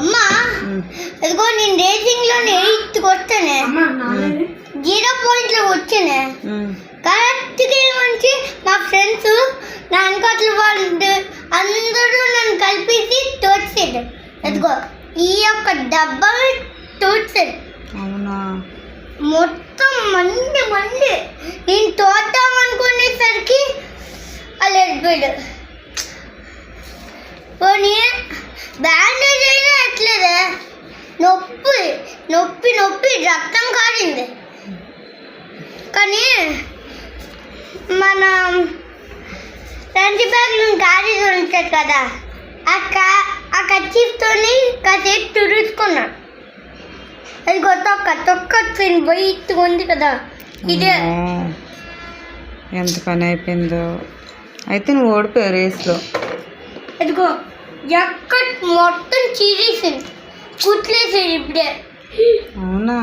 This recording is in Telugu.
అమ్మా. ఇదిగో నేను రేసింగ్లో ఎయిత్ వస్తానే జీరో పాయింట్లో వచ్చానే. కరెక్ట్గా ఏమంటే మా ఫ్రెండ్స్ నా వెనకాతల వాళ్ళు అందరూ నన్ను కలిపేసి తోడ్చారు ఇదిగో ఈ యొక్క డబ్బా తోడ్చారు అవునా? మొత్తం మండి మండి నేను తోద్దాం అనుకునేసరికి అలా వెళ్ళిపోయాడు. పోనీ నొప్పి నొప్పి రక్తం కారింది. కానీ మన లంచ్ బ్యాగ్లో క్యారేజ్ ఉంటుంది కదా ఆ కా ఆ కచ్చిప్తోని కాసేపు తుడుచుకున్నాను అది తొక్క తొక్క వచ్చింది బయట ఉంది కదా ఇదే. ఎంత పని అయిపోయిందో. అయితే నువ్వు ఓడిపోయావు రేస్లో. అదిగో ఎక్కడ మొత్తం చీరేసింది కుట్లేసేది ఇప్పుడే. అవునా?